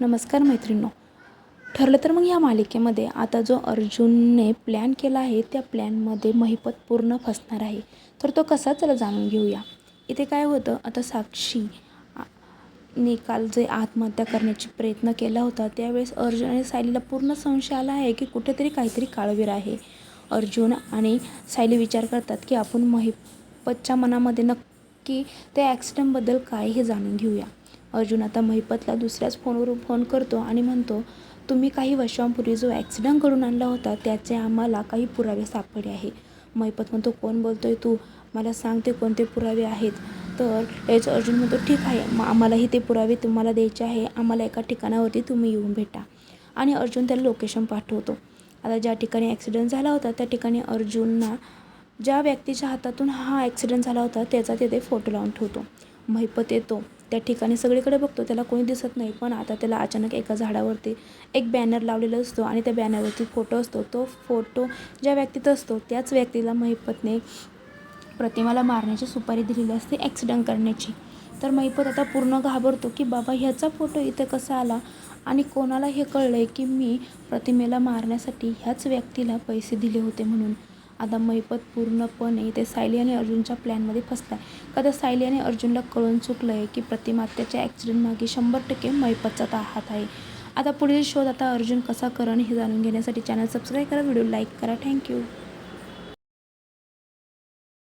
नमस्कार मैत्रिणो ठरलं तर मग या मालिकेमध्ये आता जो अर्जुनने प्लॅन केला आहे त्या प्लॅनमध्ये महिपत पूर्ण फसणार आहे. तर तो कसा चला जाणून घेऊया. इथे काय होतं आता साक्षी ने काल जे आत्महत्या करण्याची प्रयत्न केला होता त्यावेळेस अर्जुन आणि सायलीला पूर्ण संशय आला आहे की कुठेतरी काहीतरी काळवीर आहे. अर्जुन आणि सायली विचार करतात की आपण महिपतच्या मनामध्ये नक्की त्या ॲक्सिडेंटबद्दल काय हे जाणून घेऊया. अर्जुन आता महिपतला दुसऱ्याच फोनवरून फोन करतो आणि म्हणतो तुम्ही काही वर्षांपूर्वी जो ॲक्सिडंट घडून आणला होता त्याचे आम्हाला काही पुरावे सापडले आहे महिपत म्हणतो कोण बोलतोय तू? मला सांग ते कोणते पुरावे आहेत. तर याचं अर्जुन म्हणतो ठीक आहे मग आम्हालाही ते पुरावे तुम्हाला द्यायचे आहे. आम्हाला एका ठिकाणावरती तुम्ही येऊन भेटा. आणि अर्जुन त्याला लोकेशन पाठवतो. आता ज्या ठिकाणी ॲक्सिडेंट झाला होता त्या ठिकाणी अर्जुनना ज्या व्यक्तीच्या हातातून हा ॲक्सिडेंट झाला होता त्याचा तिथे फोटो लावून ठेवतो. महिपत येतो. त्या ठिकाणी सगळीकडे बघतो त्याला कोणी दिसत नाही. पण आता त्याला अचानक एका झाडावरती एक बॅनर लावलेला असतो आणि त्या बॅनरवरती फोटो असतो. तो फोटो ज्या व्यक्तीत असतो त्याच व्यक्तीला महिपतने प्रतिमाला मारण्याची सुपारी दिलेली असते ॲक्सिडंट करण्याची. तर महिपत आता पूर्ण घाबरतो की बाबा ह्याचा फोटो इथे कसा आला? आणि कोणाला हे कळलं आहे की मी प्रतिमेला मारण्यासाठी ह्याच व्यक्तीला पैसे दिले होते म्हणून. आता महिपत पूर्णपणे ते सायली आणि अर्जुनच्या प्लॅनमध्ये फसला आहे का तर सायली आणि अर्जुनला कळून चुकलं आहे की प्रतिमात्याच्या ॲक्सिडेंटमागे शंभर टक्के महिपतचा हात आहे. आता पुढील शोध आता अर्जुन कसा करण हे जाणून घेण्यासाठी चॅनल सबस्क्राईब करा व्हिडिओ लाईक करा. Thank you.